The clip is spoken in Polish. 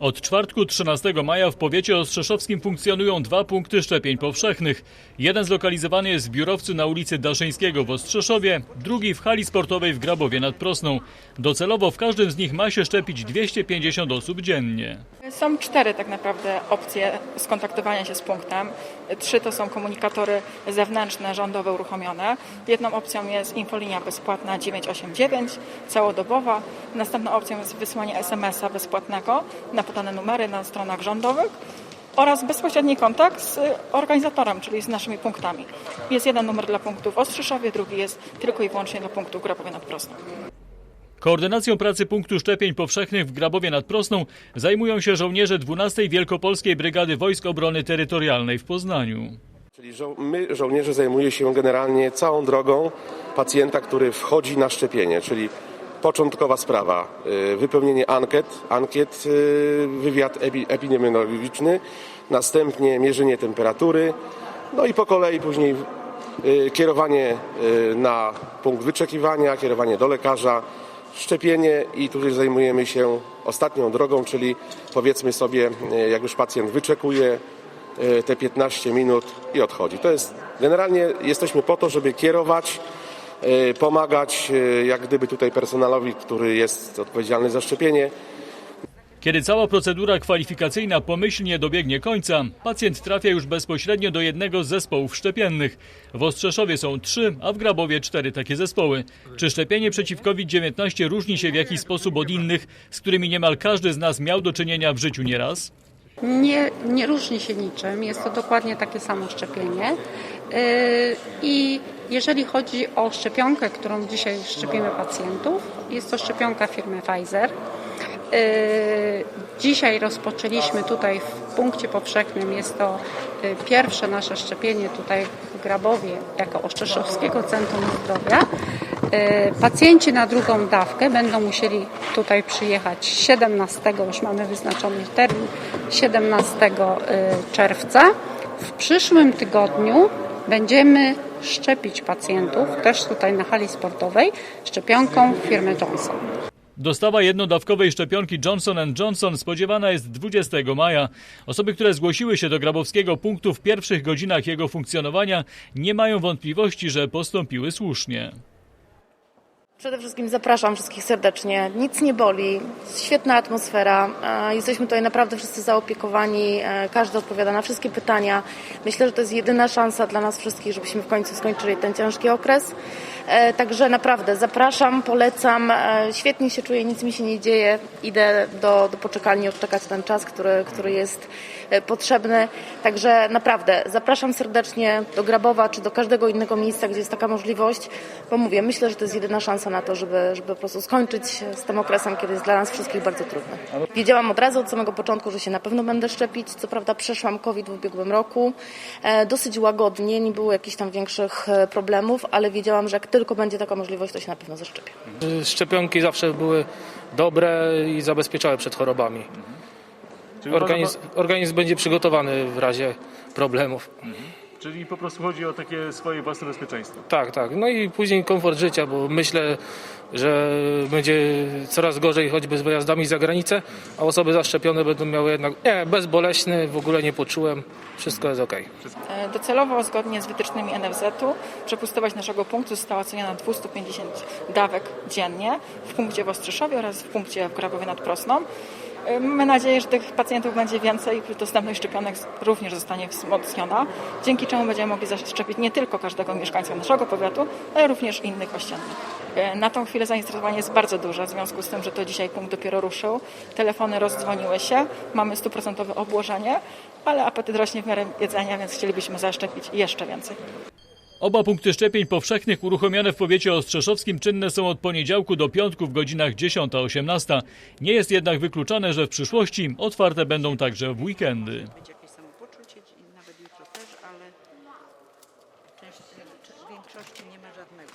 Od czwartku 13 maja w powiecie ostrzeszowskim funkcjonują dwa punkty szczepień powszechnych. Jeden zlokalizowany jest w biurowcu na ulicy Daszyńskiego w Ostrzeszowie, drugi w hali sportowej w Grabowie nad Prosną. Docelowo w każdym z nich ma się szczepić 250 osób dziennie. Są cztery tak naprawdę opcje skontaktowania się z punktem. Trzy to są komunikatory zewnętrzne, rządowe uruchomione. Jedną opcją jest infolinia bezpłatna 989, całodobowa. Następną opcją jest wysłanie SMS-a bezpłatnego na podane numery na stronach rządowych oraz bezpośredni kontakt z organizatorem, czyli z naszymi punktami. Jest jeden numer dla punktów w Ostrzeszowie, drugi jest tylko i wyłącznie dla punktów w Grabowie nad Prosną. Koordynacją pracy punktu szczepień powszechnych w Grabowie nad Prosną zajmują się żołnierze 12 Wielkopolskiej Brygady Wojsk Obrony Terytorialnej w Poznaniu. Czyli żo- my, żołnierze, zajmujemy się generalnie całą drogą pacjenta, który wchodzi na szczepienie, czyli początkowa sprawa, y, wypełnienie ankiet, ankiet y, wywiad epi- epidemiologiczny, następnie mierzenie temperatury, no i po kolei później y, kierowanie na punkt wyczekiwania, kierowanie do lekarza, szczepienie i tu już zajmujemy się ostatnią drogą, czyli powiedzmy sobie, jak już pacjent wyczekuje, te 15 minut i odchodzi. To jest generalnie jesteśmy po to, żeby kierować, pomagać e, jak gdyby tutaj personalowi, który jest odpowiedzialny za szczepienie. Kiedy cała procedura kwalifikacyjna pomyślnie dobiegnie końca, pacjent trafia już bezpośrednio do jednego z zespołów szczepiennych. W Ostrzeszowie są trzy, a w Grabowie cztery takie zespoły. Czy szczepienie przeciw COVID-19 różni się w jakiś sposób od innych, z którymi niemal każdy z nas miał do czynienia w życiu nieraz? Nie, nie różni się niczym, jest to dokładnie takie samo szczepienie. Yy, I jeżeli chodzi o szczepionkę, którą dzisiaj szczepimy pacjentów, jest to szczepionka firmy Pfizer. Yy, Dzisiaj rozpoczęliśmy tutaj w punkcie powszechnym, jest to yy, pierwsze nasze szczepienie tutaj w Grabowie jako Oszczeszowskiego Centrum Zdrowia. Yy, Pacjenci na drugą dawkę będą musieli tutaj przyjechać 17, już mamy wyznaczony termin, 17 y, czerwca. W przyszłym tygodniu będziemy szczepić pacjentów, też tutaj na hali sportowej, szczepionką firmy Johnson. Dostawa jednodawkowej szczepionki Johnson Johnson spodziewana jest 20 maja. Osoby, które zgłosiły się do grabowskiego punktu w pierwszych godzinach jego funkcjonowania, nie mają wątpliwości, że postąpiły słusznie. Przede wszystkim zapraszam wszystkich serdecznie. Nic nie boli, świetna atmosfera. E, Jesteśmy tutaj naprawdę wszyscy zaopiekowani. e, Każdy odpowiada na wszystkie pytania. Myślę, że to jest jedyna szansa dla nas wszystkich, żebyśmy w końcu skończyli ten ciężki okres. E, Także naprawdę zapraszam, polecam. Świetnie się czuję, nic mi się nie dzieje. Idę do, do poczekalni odczekać ten czas, który, który jest potrzebny. Także naprawdę zapraszam serdecznie do Grabowa czy do każdego innego miejsca, gdzie jest taka możliwość, bo mówię, myślę, że to jest jedyna szansa na to, żeby, żeby po prostu skończyć z tym okresem, kiedy jest dla nas wszystkich bardzo trudny. Wiedziałam od razu, od samego początku, że się na pewno będę szczepić. Co prawda przeszłam COVID w ubiegłym roku. E, dosyć łagodnie, nie było jakichś tam większych e, problemów, ale wiedziałam, że jak tylko będzie taka możliwość, to się na pewno zaszczepię. Szczepionki zawsze były dobre i zabezpieczały przed chorobami. Organizm, organizm będzie przygotowany w razie problemów. Czyli po prostu chodzi o takie swoje własne bezpieczeństwo. Tak, tak. No i później komfort życia, bo myślę, że będzie coraz gorzej choćby z wyjazdami za granicę, a osoby zaszczepione będą miały jednak, nie, bezbolesny, w ogóle nie poczułem, wszystko jest ok. E, Docelowo, zgodnie z wytycznymi NFZ-u, przepustowość naszego punktu została oceniona na 250 dawek dziennie w punkcie w Ostrzeszowie oraz w punkcie w Grabowie nad Prosną. E, Mamy nadzieję, że tych pacjentów będzie więcej i dostępność szczepionek również zostanie wzmocniona, dzięki czemu będziemy mogli zaszczepić nie tylko każdego mieszkańca naszego powiatu, ale również innych ościennych. E, Na tą chwilę zainteresowanie jest bardzo duże, w związku z tym, że to dzisiaj punkt dopiero ruszył. Telefony rozdzwoniły się, mamy stuprocentowe obłożenie, ale apetyt rośnie w miarę jedzenia, więc chcielibyśmy zaszczepić jeszcze więcej. Oba punkty szczepień powszechnych uruchomione w powiecie ostrzeszowskim czynne są od poniedziałku do piątku w godzinach 10-18. Nie jest jednak wykluczone, że w przyszłości otwarte będą także w weekendy. większości nie ma żadnego.